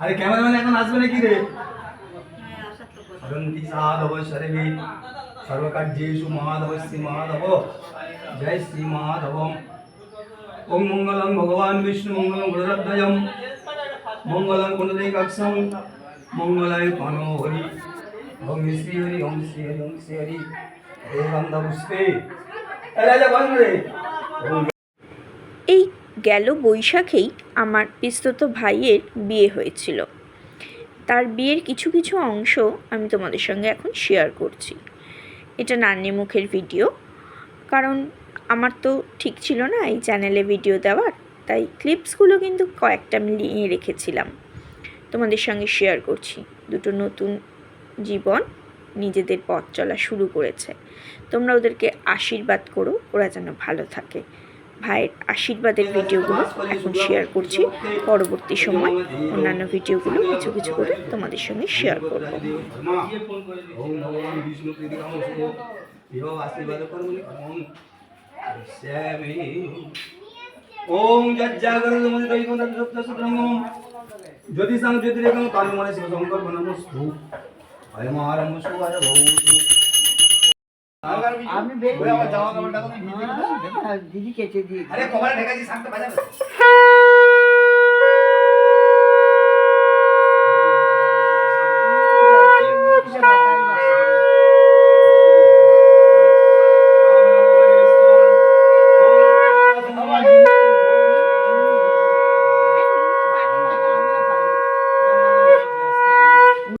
আরে ক্যামেরাম্যান এখন আসবে নাকি রে? অরন্তি সাধব সর্বে সর্বকার্যেষু মহাধব শ্রী মহাধব জয় শ্রী মহাধব ওম মঙ্গলং ভগবান বিষ্ণু মঙ্গলং গুরুরদ্বয়ম মঙ্গলং কুণ্ডলীকাক্ষং মঙ্গলায় পানো হরি। ওম শ্রী হরি, ওম শ্রী হরি, ওম শ্রী হরি। হে গন্ধ পুষ্পে এ রাজা বল রে গেল বৈশাখেই আমার পিস্তত ভাইয়ের বিয়ে হয়েছিল। তার বিয়ের কিছু কিছু অংশ আমি তোমাদের সঙ্গে এখন শেয়ার করছি। এটা নান্নি মুখের ভিডিও কারণ আমার তো ঠিক ছিল না এই চ্যানেলে ভিডিও দেওয়ার, তাই ক্লিপসগুলো কিন্তু কয়েকটা আমি নিয়ে রেখেছিলাম। তোমাদের সঙ্গে শেয়ার করছি। দুটো নতুন জীবন নিজেদের পথ চলা শুরু করেছে। তোমরা ওদেরকে আশীর্বাদ করো, ওরা যেন ভালো থাকে। ভাইয়ের আশীর্বাদের ভিডিওগুলো এখন শেয়ার করছি। পরবর্তী সময় অন্যান্য ভিডিওগুলো কিছু কিছু করে তোমাদের সঙ্গে শেয়ার করব। ওম সুব্রহ্মম জ্যোতিষাং জ্যোতিরেকং শিব শঙ্কর সুবার ভৌতু আমি বেরিয়ে আমার জামা কাপড়টা তো দিদি কেটে দিয়ে আরে কবার ঢেকেছি শাকটা বাজাবে